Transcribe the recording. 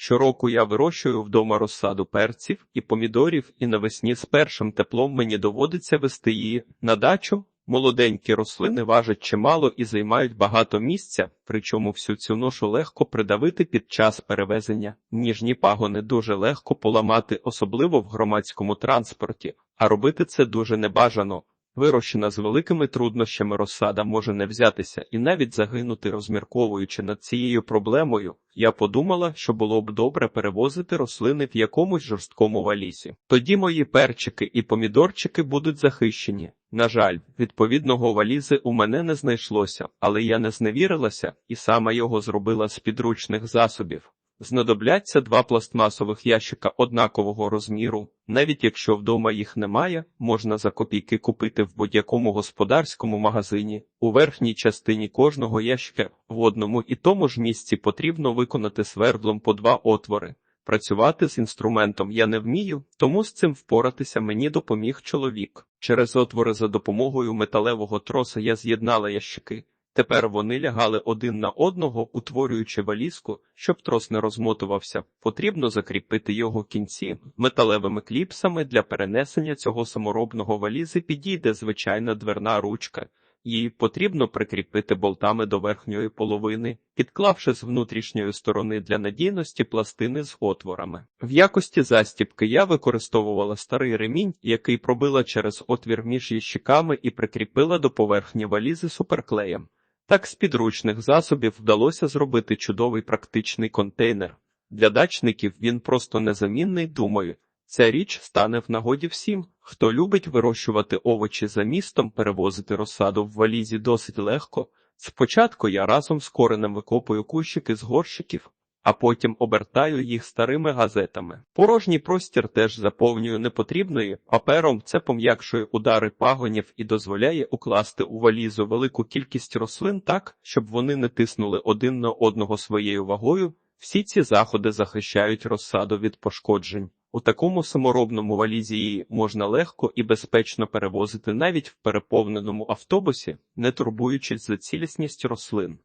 Щороку я вирощую вдома розсаду перців і помідорів, і навесні з першим теплом мені доводиться вести її на дачу. Молоденькі рослини важать чимало і займають багато місця, причому всю цю ношу легко придавити під час перевезення. Ніжні пагони дуже легко поламати, особливо в громадському транспорті, а робити це дуже небажано. Вирощена з великими труднощами розсада може не взятися і навіть загинути, розмірковуючи над цією проблемою. Я подумала, що було б добре перевозити рослини в якомусь жорсткому валісі. Тоді мої перчики і помідорчики будуть захищені. На жаль, відповідного валізи у мене не знайшлося, але я не зневірилася і сама його зробила з підручних засобів. Знадобляться два пластмасових ящика однакового розміру. Навіть якщо вдома їх немає, можна за копійки купити в будь-якому господарському магазині. У верхній частині кожного ящика в одному і тому ж місці потрібно виконати свердлом по два отвори. Працювати з інструментом я не вмію, тому з цим впоратися мені допоміг чоловік. Через отвори за допомогою металевого троса я з'єднала ящики. Тепер вони лягали один на одного, утворюючи валізку, щоб трос не розмотувався. Потрібно закріпити його кінці металевими кліпсами для перенесення цього саморобного валізи підійде звичайна дверна ручка. Її потрібно прикріпити болтами до верхньої половини, підклавши з внутрішньої сторони для надійності пластини з отворами. В якості застібки я використовувала старий ремінь, який пробила через отвір між ящиками і прикріпила до поверхні валізи суперклеєм. Так з підручних засобів вдалося зробити чудовий практичний контейнер. Для дачників він просто незамінний, думаю. Ця річ стане в нагоді всім, хто любить вирощувати овочі за містом, перевозити розсаду в валізі досить легко. Спочатку я разом з коренем викопую кущики з горщиків, а потім обертаю їх старими газетами. Порожній простір теж заповнюю непотрібною папером. Це пом'якшує удари пагонів і дозволяє укласти у валізу велику кількість рослин так, щоб вони не тиснули один на одного своєю вагою. Всі ці заходи захищають розсаду від пошкоджень. У такому саморобному валізі її можна легко і безпечно перевозити навіть в переповненому автобусі, не турбуючись за цілісність рослин.